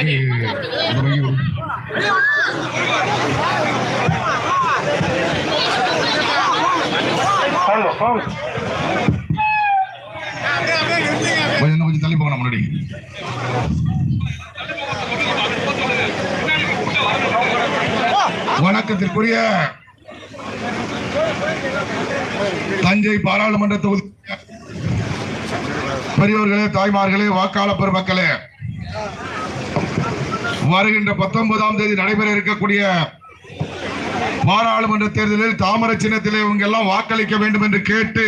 முறையும் கொஞ்சம் கொஞ்சம் தள்ளி போங்க முன்னாடி வணக்கத்திற்குரிய தஞ்சை பாராளுமன்ற தொகுதி பெரியோர்களே தாய்மார்களே வாக்காளர் பெருமக்களே. வருகின்ற பத்தொன்பதாம் தேதி நடைபெற இருக்கக்கூடிய பாராளுமன்ற தேர்தலில் தாமரை சின்னத்திலே இவங்க எல்லாம் வாக்களிக்க வேண்டும் என்று கேட்டு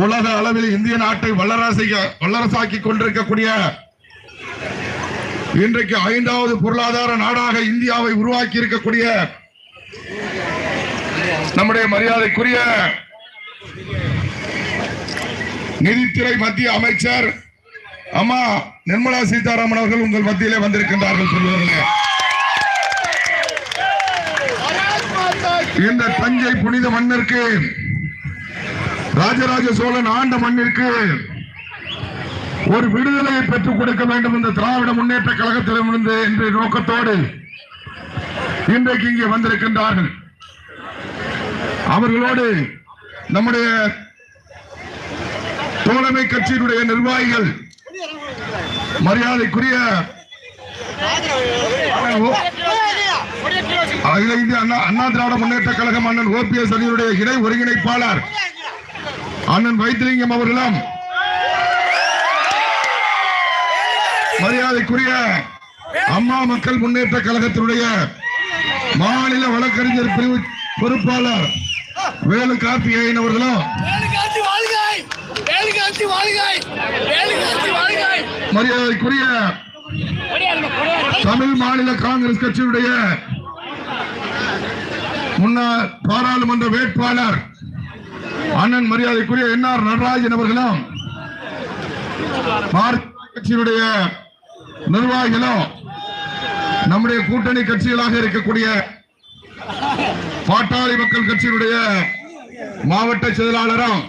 உலக அளவில் இந்திய நாட்டை வல்லரசை வல்லரசாக்கி கொண்டிருக்கக்கூடிய இன்றைக்கு ஐந்தாவது பொருளாதார நாடாக இந்தியாவை உருவாக்கி இருக்கக்கூடிய நம்முடைய மரியாதைக்குரிய நிதித்துறை மத்திய அமைச்சர் அம்மா நிர்மலா சீதாராமன் அவர்கள் உங்கள் மத்தியிலே வந்திருக்கின்றார்கள் சொல்லுவார்களே. இந்த தஞ்சை புனித மண்ணிற்கு ராஜராஜ சோழன் ஆண்ட மண்ணிற்கு ஒரு விடுதலையை பெற்றுக் கொடுக்க வேண்டும் இந்த திராவிட முன்னேற்ற கழகத்திலிருந்து என்ற நோக்கத்தோடு இன்றைக்கு இங்கே வந்திருக்கின்றார்கள். அவர்களோடு நம்முடைய தோழமை கட்சியினுடைய நிர்வாகிகள் மரியாதைக்குரிய அகில இந்திய அண்ணா அண்ணா திராவிட முன்னேற்ற கழகம் அண்ணன் ஓபிஎஸ் அணியுடைய இணை ஒருங்கிணைப்பாளர் அண்ணன் வைத்திலிங்கம் அவர்களும் மரியாதைக்குரிய அம்மா மக்கள் முன்னேற்ற கழகத்தினுடைய மாநில வழக்கறிஞர் பிரிவு பொறுப்பாளர் வேலு கார்த்திகேயன் அவர்களும் மரியாதைக்குரிய தமிழ் மாநில காங்கிரஸ் கட்சியுடைய முன்னாள் பாராளுமன்ற வேட்பாளர் அண்ணன் மரியாதைக்குரிய என் ஆர் நடராஜன் அவர்களும் பாரதிய கட்சியினுடைய நிர்வாகிகளும் நம்முடைய கூட்டணி கட்சிகளாக இருக்கக்கூடிய பாட்டாளி மக்கள் கட்சியினுடைய மாவட்ட செயலாளரும்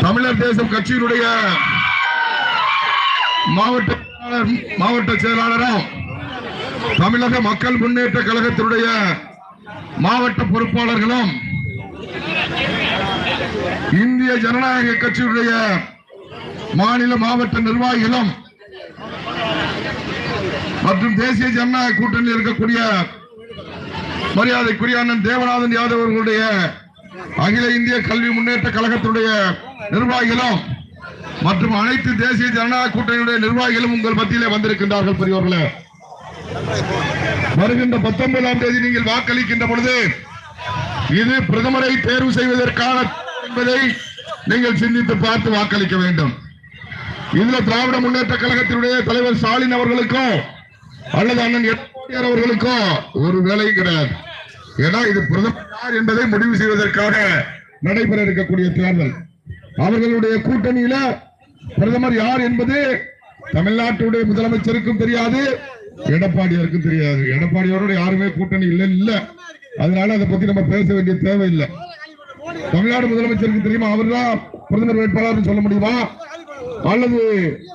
தமிழர் தேசம் கட்சியினுடைய மாவட்ட மாவட்ட செயலாளரும் தமிழக மக்கள் முன்னேற்ற கழகத்தினுடைய மாவட்ட பொறுப்பாளர்களும் இந்திய ஜனநாயக கட்சியுடைய மாநில மாவட்ட நிர்வாகிகளும் மற்றும் தேசிய ஜனநாயக கூட்டணியில் இருக்கக்கூடிய மரியாதைக்குரிய அண்ணன் தேவநாதன் யாதவர்களுடைய அகில இந்திய கல்வி முன்னேற்ற கழகத்துடைய நிர்வாகிகளும் மற்றும் அனைத்து தேசிய ஜனநாயக கூட்டணியுடைய நிர்வாகிகளும் உங்கள் மத்தியிலே வந்திருக்கின்றார்கள் பெரியவர்களே வருகின்ற பத்தொன்பதாம் தேதி நீங்கள் வாக்களிக்கின்ற பொழுது இது பிரதமரை தேர்வு செய்வதற்கான என்பதை நீங்கள் சிந்தித்து பார்த்து வாக்களிக்க வேண்டும். இதுல திராவிட முன்னேற்ற கழகத்தினுடைய தலைவர் ஸ்டாலின் அவர்களுக்கும் அல்லது அண்ணன் எடப்பாடியார் அவர்களுக்கும் ஒரு வேலையும் கிடையாது. ஏன்னா இது பிரதமர் யார் என்பதை முடிவு செய்வதற்காக நடைபெற இருக்கக்கூடிய தேர்தல். அவர்களுடைய கூட்டணியில பிரதமர் யார் என்பது தமிழ்நாட்டுடைய முதலமைச்சருக்கும் தெரியாது எடப்பாடியாருக்கும் தெரியாது. எடப்பாடியாரோட யாருமே கூட்டணி இல்லை இல்ல. அதனால அதை பத்தி நம்ம பேச வேண்டிய தேவையில்லை. தமிழ்நாடு முதலமைச்சருக்கு தெரியுமா? அவர்தான் பிரதமர் வேட்பாளர் சொல்ல முடியுமா? அல்லது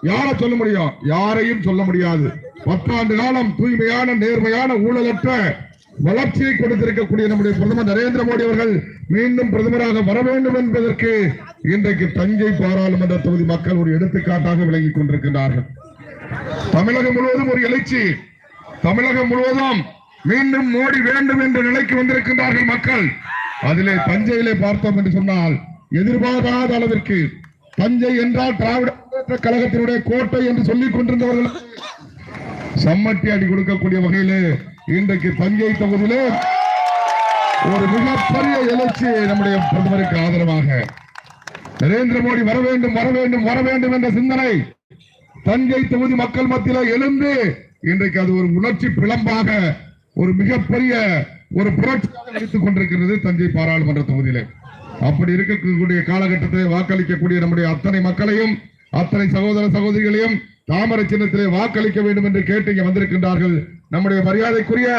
யாரை சொல்ல முடியும்? யாரையும் சொல்ல முடியாது. பத்தாண்டு காலம் தூய்மையான நேர்மையான ஊழலற்ற வளர்ச்சியை கொடுத்திருக்கக்கூடிய நம்முடைய பிரதமர் நரேந்திர மோடி அவர்கள் மீண்டும் பிரதமராக வர வேண்டும் என்பதற்கு இன்றைக்கு தஞ்சை பாராளுமன்ற தொகுதி மக்கள் ஒரு எடுத்துக்காட்டாக விளங்கிக் கொண்டிருக்கிறார்கள் தமிழகம் முழுவதும் ஒரு எழுச்சி. தமிழகம் முழுவதும் மீண்டும் மோடி வேண்டும் என்ற நிலைக்கு வந்திருக்கின்றார்கள் மக்கள். அதிலே தஞ்சையிலே பார்த்தோம் என்று சொன்னால் எதிர்பாராத அளவிற்கு தஞ்சை என்றால் திராவிட முன்னேற்ற கழகத்தினுடைய கோட்டை என்று சொல்லிக் கொண்டிருந்தவர்கள் சம்மட்டி அடி கொடுக்கக்கூடிய வகையிலே இன்றைக்கு தஞ்சை தொகுதியிலே ஒரு மிகப்பெரிய எழுச்சி நம்முடைய பிரதமருக்கு ஆதரவாக நரேந்திர மோடி வர வேண்டும் வர வேண்டும் வர வேண்டும் என்ற சிந்தனை தஞ்சை தொகுதி மக்கள் மத்தியில எழுந்து இன்றைக்கு அது ஒரு உணர்ச்சி பிளம்பாக ஒரு மிகப்பெரிய ஒரு புரட்சியாக நடித்துக் கொண்டிருக்கிறது தஞ்சை பாராளுமன்ற தொகுதியில. அப்படி இருக்கக்கூடிய காலகட்டத்தை வாக்களிக்கக்கூடிய நம்முடைய அத்தனை மக்களையும் அத்தனை சகோதர சகோதரிகளையும் தாமரை சின்னத்திலே வாக்களிக்க வேண்டும் என்று கேட்டு இங்கே வந்திருக்கின்றார்கள். நம்முடைய மரியாதைக்குரிய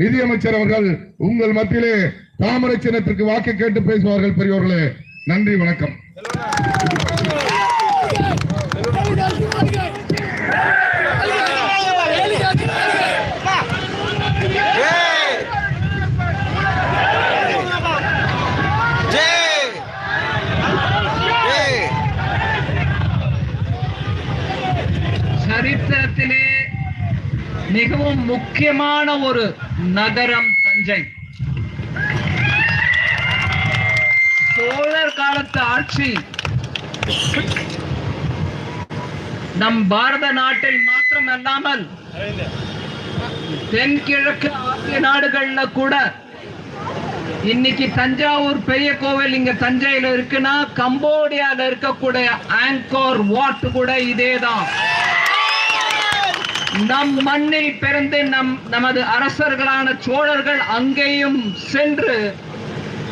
நிதியமைச்சர் அவர்கள் உங்கள் மத்தியிலே தாமரை சின்னத்திற்கு வாக்கு கேட்டு பேசுவார்கள் பெரியவர்களே நன்றி வணக்கம். முக்கியமான ஒரு நகரம் தஞ்சை. சோழர் காலத்து ஆட்சி. நம் பாரத நாட்டில் மாத்திரமல்லாமல் தென்கிழக்கு ஆசிய நாடுகள்ல கூட இன்னைக்கு தஞ்சாவூர் பெரிய கோவில் இங்க தஞ்சையில இருக்குன்னா கம்போடியால இருக்கக்கூடிய ஆங்கோர் வாட் கூட இதேதான். நம் மண்ணில் பிறந்து நம் நமது அரசர்களான சோழர்கள் அங்கேயும் சென்று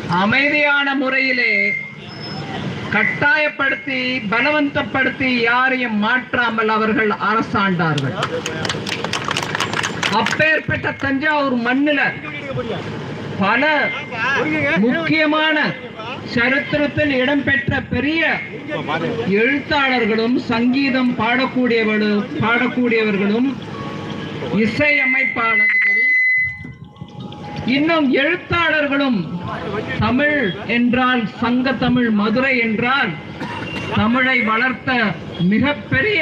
அமைதியான முறையிலே கட்டாயப்படுத்தி பலவந்தப்படுத்தி யாரையும் மாற்றாமல் அவர்கள் அரசாண்டார்கள். அப்பேற்பட்ட தஞ்சாவூர் மண்ணில பல முக்கியமான சரித்திரத்தில் இடம்பெற்ற பெரிய எழுத்தாளர்களும் சங்கீதம் பாடக்கூடியவர்களும் பாடக்கூடியவர்களும் இசையமைப்பாளர்களும் இன்னும் எழுத்தாளர்களும் தமிழ் என்றால் சங்க தமிழ் மதுரை என்றால் தமிழை வளர்த்த மிகப்பெரிய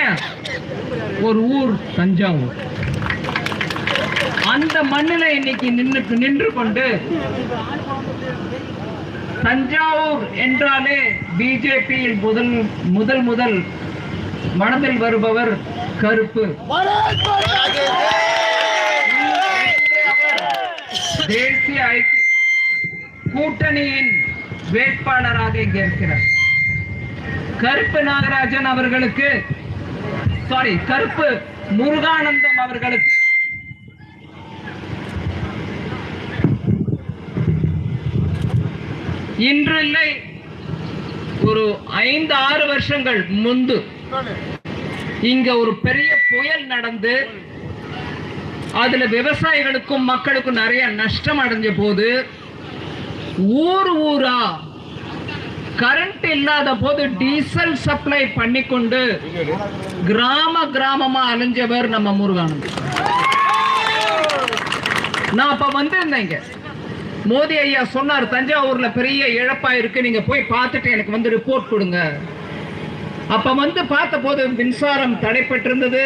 ஒரு ஊர் தஞ்சாவூர். அந்த மண்ணில இன்னைக்கு நின்று நின்று கொண்டு தஞ்சாவூர் என்றாலே பிஜேபியில் முதல் முதல் முதல் மனதில் வருபவர் கருப்பு. தேசிய ஐக்கிய கூட்டணியின் வேட்பாளராக இங்கே இருக்கிறார். கருப்பு நாகராஜன் அவர்களுக்கு சாரி கருப்பு முருகானந்தம் அவர்களுக்கு இன்று இல்லை ஒரு ஐந்து ஆறு வருஷங்கள் முன்பு இங்க ஒரு பெரிய புயல் நடந்து அதுல விவசாயிகளுக்கும் மக்களுக்கும் நிறைய நஷ்டம் அடைஞ்ச போது ஊர் ஊரா கரண்ட் இல்லாத போது டீசல் சப்ளை பண்ணிக்கொண்டு கிராம கிராமமா அலைஞ்சவர் நம்ம முருகானந்தம் நான் அப்ப வந்திருந்தேன் மோதி ஐயா சொன்னார் தஞ்சாவூர்ல பெரிய இழப்பா இருக்கு நீங்க போய் பார்த்துட்டு எனக்கு வந்து ரிப்போர்ட் கொடுங்க. அப்ப வந்து பார்த்த போது மின்சாரம் தடைப்பட்டிருந்தது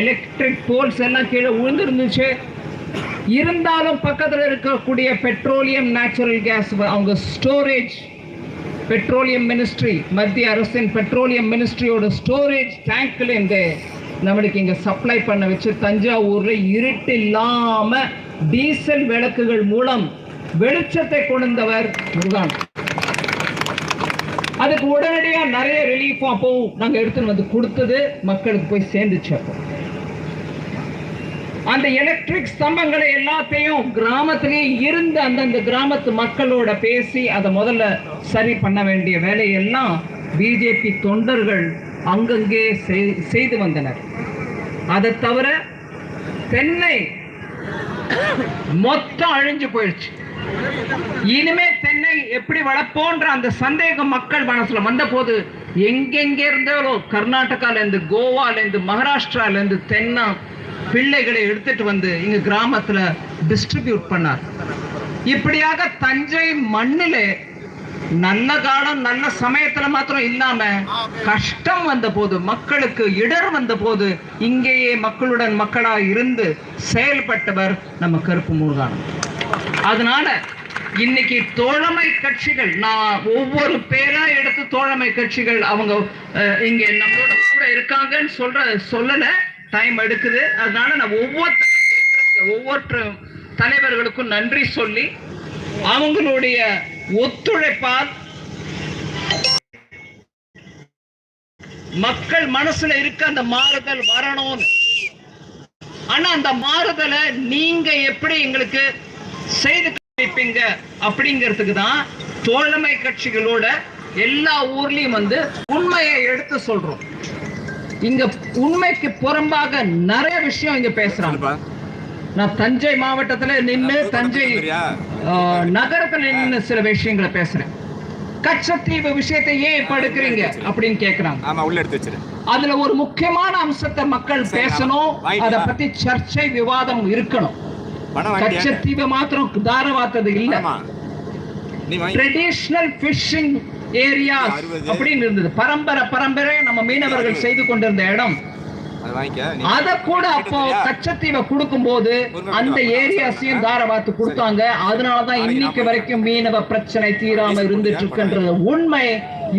எலக்ட்ரிக் போல்ஸ் எல்லாம் கீழே விழுந்திருந்துச்சு. இருந்தாலும் பக்கத்தில் இருக்கக்கூடிய பெட்ரோலியம் நேச்சுரல் கேஸ் அவங்க ஸ்டோரேஜ் பெட்ரோலியம் மினிஸ்ட்ரி மத்திய அரசின் பெட்ரோலியம் மினிஸ்ட்ரியோட ஸ்டோரேஜ் டேங்க்ல இருந்து நம்மளுக்கு இங்க சப்ளை பண்ண வச்சு தஞ்சாவூர்ல இருட்டு இல்லாம டீசல் விளக்குகள் மூலம் வெளிச்சத்தை கொண்டவர் முருகன். அதுக்கு உடனடியாக நிறைய ரிலீஃப் அப்போ நாங்க எடுத்துன்னு வந்து கொடுத்தது மக்களுக்கு போய் சேர்ந்துச்சு அப்போ. அந்த எலக்ட்ரிக் ஸ்தம்பங்களை எல்லாத்தையும் கிராமத்திலேயே இருந்து அந்தந்த கிராமத்து மக்களோட பேசி அதை முதல்ல சரி பண்ண வேண்டிய வேலையெல்லாம் பிஜேபி தொண்டர்கள் அங்கங்கே செய்- செய்து வந்தனர். அதை தவிர தென்னை மொத்தம் அழிஞ்சு போயிடுச்சு. இனிமே தென்னை எப்படி வளர்ப்போன்ற அந்த சந்தேகம் மக்கள் மனசுல வந்த போது எங்கெங்க இருந்தாலோ கர்நாடகால இருந்து கோவால இருந்து மகாராஷ்டிரால இருந்து தென்னா பிள்ளைகளை எடுத்துட்டு வந்து இங்க கிராமத்துல டிஸ்ட்ரிபியூட் பண்ணார். இப்படியாக தஞ்சை மண்ணிலே நல்ல காலம் நல்ல சமயத்துல மாத்திரம் இல்லாம கஷ்டம் வந்த போது மக்களுக்கு இடர் வந்த போது இங்கேயே மக்களுடன் மக்களா இருந்து செயல்பட்டவர் நம்ம கருப்பு முருகானம் அதனால இன்னைக்கு தோழமை கட்சிகள் நான் ஒவ்வொரு பேரா எடுத்து தோழமை கட்சிகள் அவங்க இங்க நம்மளோட கூட இருக்காங்கன்னு சொல்ற சொல்லல டைம் எடுக்குது. அதனால நான் ஒவ்வொரு ஒவ்வொரு தலைவர்களுக்கும் நன்றி சொல்லி அவங்களுடைய ஒத்துழைப்பால் மக்கள் மனசுல இருக்க அந்த மாறுதல் வரணும்னு. ஆனா அந்த மாறுதலை நீங்க எப்படி எங்களுக்கு செய்து காமிப்பீங்க அப்படிங்கிறதுக்கு தான் தோழமை கட்சிகளோட எல்லா ஊர்லயும் வந்து உண்மையை எடுத்து சொல்றோம். இங்க உண்மைக்கு புறம்பாக நிறைய விஷயம் இங்க பேசுறாங்க. நான் தஞ்சை மாவட்டத்துல நின்னு தஞ்சை நகரத்துல நின்னு சில விஷயங்களை பேசுறேன். கச்சத்தீவு விஷயத்தை ஏன் இப்ப எடுக்கிறீங்க அப்படின்னு கேக்குறாங்க. அதுல ஒரு முக்கியமான அம்சத்தை மக்கள் பேசணும். அத. பத்தி சர்ச்சை விவாதம் இருக்கணும். இல்ல ஆமா நீ வாங்கி ட்ரெடிஷனல் ஃபிஷிங் ஏரியாஸ். அப்படின்னு இருந்தது பரம்பரை பரம்பரை நம்ம மீனவர்கள் செய்து கொண்டிருந்த இடம் அதை கூட அப்போ கச்சத்தீவை கொடுக்கும்போது அந்த ஏரியாஸையும் தாரவாத்து கொடுத்தாங்க அதனாலதான் இன்னைக்கு வரைக்கும் மீனவ பிரச்சனை தீராம இருந்துட்டு இருக்குன்ற உண்மை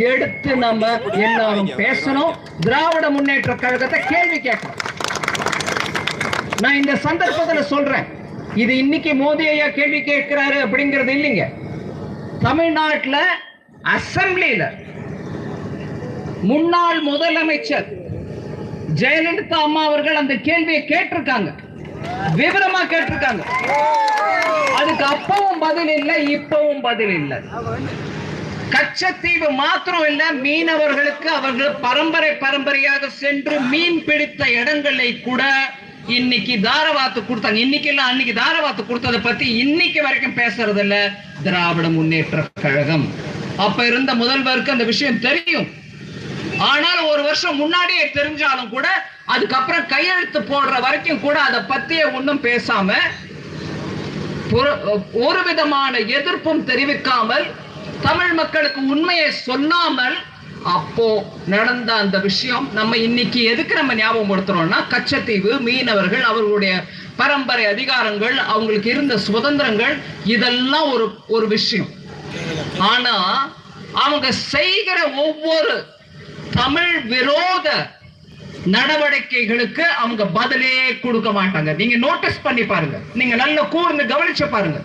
எடுத்து நம்ம எல்லாரும் பேசணும் திராவிட முன்னேற்ற கழகத்தை கேள்வி கேட்கணும் நான் இந்த சந்தர்ப்பத்துல சொல்றேன் இது இன்னைக்கு மோடி ஐயா கேள்வி கேட்கிறாரு அப்படிங்கிறது இல்லைங்க. தமிழ்நாட்டுல அசம்பிளியில் முன்னாள் முதலமைச்சர் ஜெயலலிதா அம்மா அவர்கள் அந்த கேள்வியை கேட்டிருக்காங்க. விவரமா கேட்டிருக்காங்க. அதுக்கு அப்பவும் பதில் இல்லை இப்பவும் பதில் இல்லை. கச்சத்தீவு மாத்திரம் இல்ல மீனவர்களுக்கு அவர்கள் பரம்பரை பரம்பரையாக சென்று மீன் பிடித்த இடங்களை கூட இன்னைக்கு தாரவாத்து கொடுத்தாங்க. இன்னைக்கு இல்ல அன்னைக்கு தாரவாத்து கொடுத்ததை பத்தி இன்னைக்கு வரைக்கும் பேசுறது இல்ல திராவிட முன்னேற்ற கழகம். அப்ப இருந்த முதல்வருக்கு அந்த விஷயம் தெரியும். ஆனால் ஒரு வருஷம் முன்னாடியே தெரிஞ்சாலும் கூட அதுக்கப்புறம் கையெழுத்து போடுற வரைக்கும் கூட அதை பத்தியே ஒன்றும் பேசாம ஒரு விதமான எதிர்ப்பும் தெரிவிக்காமல் தமிழ் மக்களுக்கு உண்மையை சொல்லாமல் அப்போ நடந்த அந்த விஷயம் நம்ம இன்னைக்கு எதுக்கு நம்ம ஞாபகப்படுத்துறோம்னா கச்சத்தீவு மீனவர்கள் அவர்களுடைய பரம்பரை அதிகாரங்கள் அவங்களுக்கு இருந்த சுதந்திரங்கள் இதெல்லாம் ஒரு ஒரு விஷயம். ஆனா அவங்க செய்கிற ஒவ்வொரு தமிழ் விரோத நடவடிக்கைகளுக்கு அவங்க பதிலே கொடுக்க மாட்டாங்க. நீங்க நோட்டீஸ் பண்ணி பாருங்க. நீங்க நல்ல கூர்ந்து கவனிச்சு பாருங்க.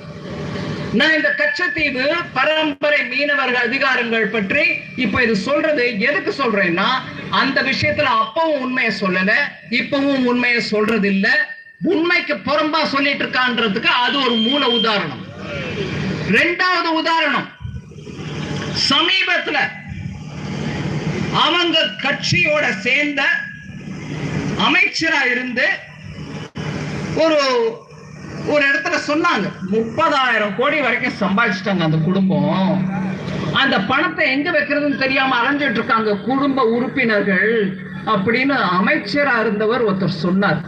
நான் இந்த கச்சத்தீவு பரம்பரை மீனவர்கள் அதிகாரங்கள் பற்றி இப்ப இது சொல்றது எதுக்கு சொல்றேன்னா அந்த விஷயத்துல அப்பவும் உண்மையை சொல்லல இப்பவும் உண்மையை சொல்றது இல்ல உண்மைக்கு புறம்பா சொல்லிட்டு இருக்கான்றதுக்கு அது ஒரு மூல உதாரணம். ரெண்டாவது உதாரணம் சமீபத்துல அவங்க கட்சியோட சேர்ந்த அமைச்சரா இருந்து ஒரு ஒரு இடத்துல சொன்னாங்க முப்பதாயிரம் கோடி வரைக்கும் சம்பாதிச்சிட்டாங்க அந்த குடும்பம். அந்த பணத்தை எங்க வைக்கிறதுன்னு தெரியாம அலைஞ்சிட்டு இருக்காங்க குடும்ப உறுப்பினர்கள். அப்படின்னு அமைச்சரா இருந்தவர் ஒருத்தர் சொன்னார்.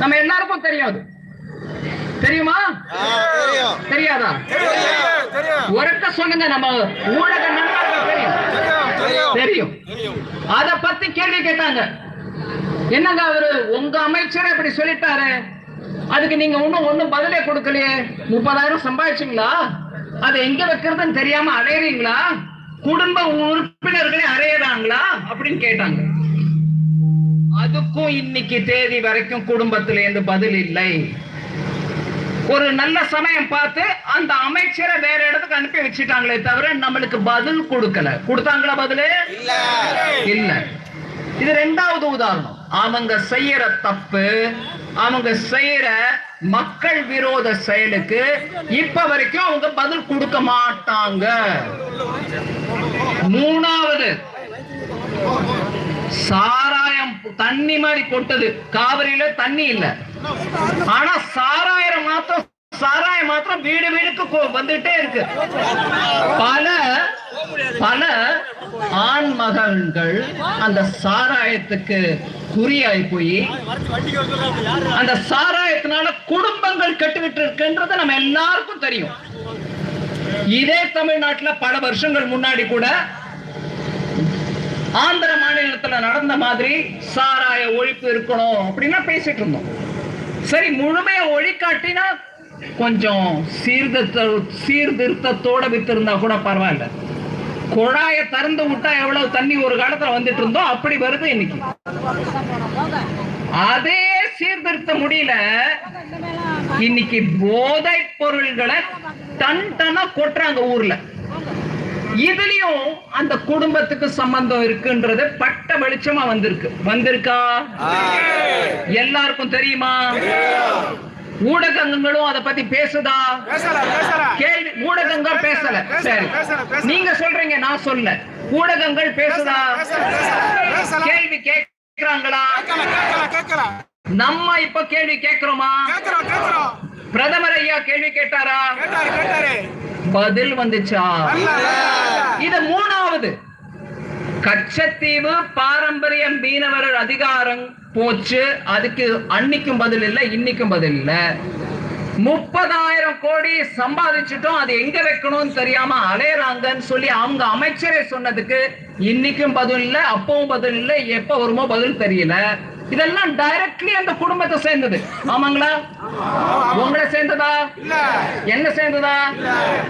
நம்ம எல்லாருக்கும் தெரியாது? தெரியுமா தெரியாதா உறக்க சொல்லுங்க நம்ம ஊடக தெரியும். அத பத்தி கேள்வி கேட்டாங்க. என்னங்க அவரு? உங்க அமைச்சர் இப்படி சொல்லிட்டாரு. அதுக்கு நீங்க ஒண்ணும் ஒண்ணும் பதிலே கொடுக்கலையே? முப்பதாயிரம் சம்பாதிச்சீங்களா? அதை எங்க வைக்கிறதுன்னு தெரியாம அலையறீங்களா? குடும்ப உறுப்பினர்களே அறையறாங்களா அப்படின்னு கேட்டாங்க. அதுக்கும் இன்னைக்கு தேதி வரைக்கும் குடும்பத்தில இருந்து பதில் இல்லை. ஒரு நல்ல சமயம் பார்த்து அந்த அமைச்சரை வேற இடத்துக்கு அனுப்பி வச்சுட்டாங்களே தவிர நம்மளுக்கு பதில் கொடுக்கல. கொடுத்தாங்களா பதிலு? இல்ல. இது ரெண்டாவது உதாரணம். அவங்க செய்யற தப்பு அவங்க செய்யற மக்கள் விரோத செயலுக்கு இப்ப வரைக்கும் அவங்க பதில் கொடுக்க மாட்டாங்க. மூணாவது சாராயம் தண்ணி மாதிரி கொட்டது. காவிரியில தண்ணி இல்ல. ஆனா சாராயம் மாத்திரம் சாராயம் மாத்திரம் வீடு வீடுக்கு வந்துட்டே இருக்கு. பல பல ஆண் மகன்கள் அந்த சாராயத்துக்கு குறியாய் போய் அந்த சாராயத்தினால குடும்பங்கள் கெட்டுக்கிட்டு இருக்குன்றது நம்ம எல்லாருக்கும் தெரியும். இதே தமிழ்நாட்டுல பல வருஷங்கள் முன்னாடி கூட ஆந்திர மாநிலத்துல நடந்த மாதிரி சாராய ஒழிப்பு இருக்கணும் அப்படின்னா பேசிட்டு இருந்தோம். சரி முழுமையை ஒழிக்காட்டினா கொஞ்சம் சீர்திருத்த சீர்திருத்தத்தோட வித்திருந்தா கூட பரவாயில்ல. குழாய திறந்து விட்டா எவ்வளவு தண்ணி ஒரு காலத்துல வந்துட்டு இருந்தோ அப்படி வருது இன்னைக்கு. அதே சீர்திருத்த முடியல. இன்னைக்கு போதைப் பொருள்களை டன் டன்னா கொட்டுறாங்க ஊர்ல. இதுலயும் அந்த குடும்பத்துக்கு சம்பந்தம் இருக்குன்றது பட்ட வெளிச்சமா வந்திருக்கு. வந்திருக்கா? எல்லாருக்கும் தெரியுமா? ஊடகங்களும் அத பத்தி பேசுதா? கேள்வி ஊடகங்கள் பேசல சரி. நீங்க சொல்றீங்க நான் சொல்ல. ஊடகங்கள் பேசுதா? கேள்வி கேக்குறாங்களா நம்ம இப்ப கேள்வி கேக்குறோமா பிரதமர் ஐயா கேள்வி கேட்டாரா? பதில் வந்துச்சா? இது மூணாவது. கச்சத்தீவு பாரம்பரிய மீனவர் அதிகாரம் போச்சு. அதுக்கு அன்னைக்கும் பதில் இல்லை இன்னைக்கும் பதில் இல்லை. முப்பதாயிரம் கோடி சம்பாதிச்சிட்டோம். அது எங்க வைக்கணும்னு தெரியாம அலையறாங்கன்னு சொல்லி அவங்க அமைச்சரே சொன்னதுக்கு இன்னைக்கும் பதில் இல்லை அப்பவும் பதில் இல்லை எப்ப வருமோ பதில் தெரியல. இதெல்லாம் டைரக்ட்லி அந்த குடும்பத்தை சேர்ந்தது. ஆமாங்களா? உங்களை சேர்ந்ததா? என்ன சேர்ந்ததா?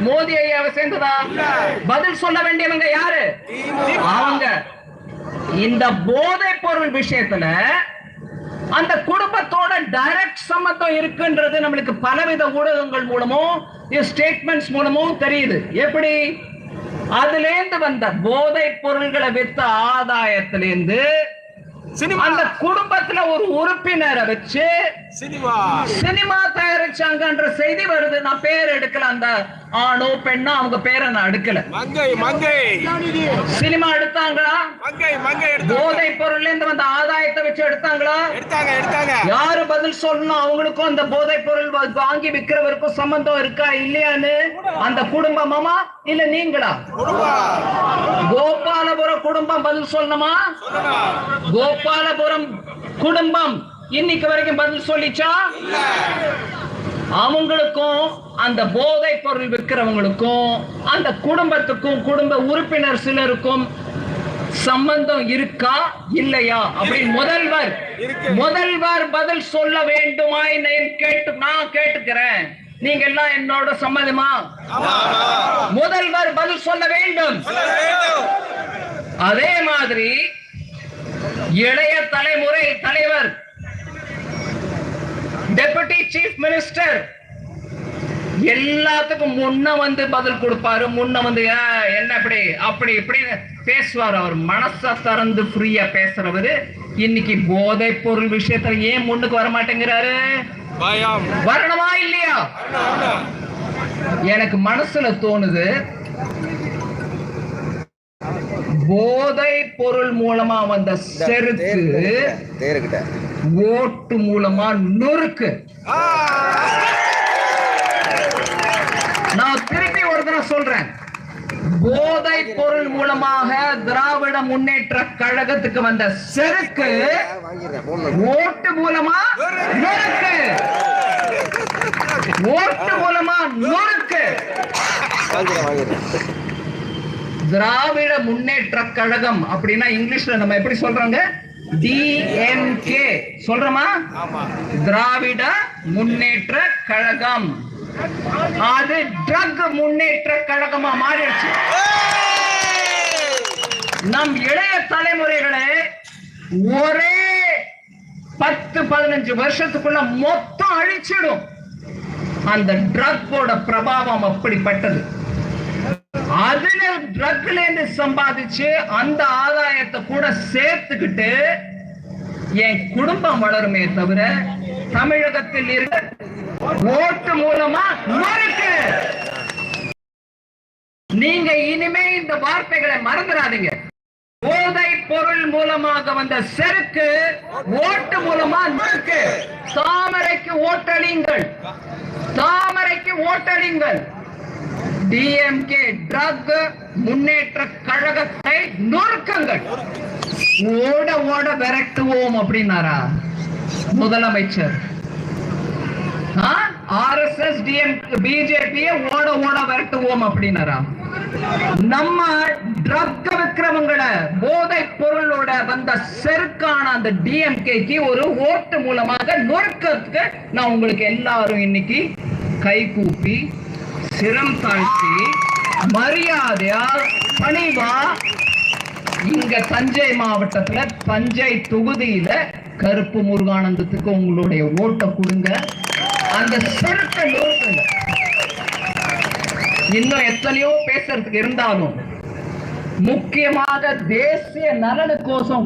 மோடி ஐயாவை சேர்ந்ததா? பதில் சொல்ல வேண்டியவங்க யாரு? அவங்க. இந்த போதை பொருள் விஷயத்துல அந்த குடும்பத்தோட டைரக்ட் சம்பந்தம் இருக்குன்றது நம்மளுக்கு பலவித ஊடகங்கள் மூலமும் ஸ்டேட்மெண்ட்ஸ் மூலமும் தெரியுது. எப்படி? அதுல இருந்து வந்த போதை பொருள்களை வித்த ஆதாயத்திலிருந்து அந்த குடும்பத்துல ஒரு உறுப்பினரை வச்சு சினிமா தயாரிச்சாங்கன்ற செய்தி வருது. நான் பேர் எடுக்கல அந்த ஆணோ பெண்ணோ அவங்க பேரை நான் எடுக்கல. மங்கை மங்கை. சினிமா எடுத்தாங்களா? மங்கை மங்கை எடுத்து போதை பொருள்ல இருந்து வந்த ஆதாயத்தை வச்சு எடுத்தாங்களா? எடுத்தாங்க எடுத்தாங்க. யாரு பதில் சொல்லணும் அவங்களுக்கும் அந்த போதை பொருள் வாங்கி விக்கிறவருக்கும் சம்பந்தம் இருக்கா இல்லையான்னு? அந்த குடும்பமாமா இல்ல நீங்களா? கோபாலபுரம் குடும்பம் பதில் சொல்லணுமா? கோபாலபுரம் குடும்பம் இன்னைக்கு வரைக்கும் பதில் சொல்லிச்சா? அவங்களுக்கும் அந்த போதை பொருள் விற்கிறவங்களுக்கும் அந்த குடும்பத்துக்கும் குடும்ப உறுப்பினர் சிலருக்கும் சம்பந்தம் இருக்கா இல்லையா? அப்படின்னு முதல்வர் முதல்வர் பதில் சொல்ல வேண்டுமா நான் கேட்டு நான் கேட்டுக்கிறேன். நீங்க எல்லாம் என்னோட சம்மதமா? முதல்வர் பதில் சொல்ல வேண்டும். அதே மாதிரி இளைய தலைமுறை தலைவர் டெபுட்டி சீஃப் மினிஸ்டர் எல்லாத்துக்கும் முன்ன வந்து பதில் கொடுப்பாரு. முன்ன வந்து "ஆ, என்ன இப்படி அப்படி இப்படி பேசுவார். அவர் மனச திறந்து ஃப்ரீயா பேசுறவரு. இன்னைக்கு போதை பொருள் விஷயத்துல ஏன் முன்னுக்கு வர மாட்டேங்கிறாரு? பயம். வரணுமா இல்லையா? எனக்கு மனசுல தோணுது போதை பொருள் மூலமா வந்த செருக்கு தேருக்கிட்ட ஓட்டு மூலமா நொறுக்கு. நான் திரும்பி ஒரு தடவை சொல்றேன். போதை பொருள் மூலமாக திராவிட முன்னேற்ற கழகத்துக்கு வந்த செருக்கு ஓட்டு மூலமா நொறுக்கு. ஓட்டு மூலமா நொறுக்கு. திராவிட முன்னேற்ற கழகம் அப்படின்னா இங்கிலீஷ்ல நம்ம எப்படி சொல்றாங்க? டிஎம்கே சொல்றோமா? திராவிட முன்னேற்ற கழகம். அது ட்ரக் முன்னேற்ற கழகமா மாறிடுச்சு. நம் இளைய தலைமுறைகளே ஒரே பத்து பதினஞ்சு வருஷத்துக்குள்ள மொத்தம் அழிச்சிடும். அந்த ட்ரக்கோட பிரபாவம் அப்படிப்பட்டது. அதுல ட்ரக்ல இருந்து சம்பாதிச்சு அந்த ஆதாயத்தை கூட சேர்த்துக்கிட்டு என் குடும்பம் வளருமே தவிர தமிழகத்தில் இருக்க ஓட்டு மூலமா மறுக்கு. நீங்க இனிமே இந்த வார்த்தைகளை மறந்துடாதீங்க. போதை பொருள் மூலமாக வந்த செருக்கு ஓட்டு மூலமா மறுக்கு. தாமரைக்கு ஓட்டளிங்கள். தாமரைக்கு ஓட்டளிங்கள். டிஎம்கே ட்ரக் முன்னேற்ற கழகத்தை நொறுக்கங்கள். ஓட ஓட விரட்டுவோம் அப்படின்னாரா? முதலமைச்சர். ஆர்எஸ்எஸ் டிஎம் பிஜேபியை ஓட ஓட விரட்டுவோம் அப்படின்னாரா? நம்ம ட்ரக் விக்கிரமங்களை போதை பொருளோட வந்த செருக்கான அந்த டிஎம்கேக்கு ஒரு ஓட்டு மூலமாக நொறுக்கிறதுக்கு நான் உங்களுக்கு எல்லாரும் இன்னைக்கு கை கூப்பி சிரம் தாழ்த்தி மரியாதையா பணிவா? இங்க தஞ்சை மாவட்டத்துல தஞ்சை தொகுதியில கருப்பு முருகானந்தத்துக்கு உங்களுடைய ஓட்டை கொடுங்க. அந்த செருக்கை நோக்குங்க. இன்னும் எத்தனையோ பேசுறதுக்கு இருந்தாலும் முக்கியமாக தேசிய நலனுக்கோசம்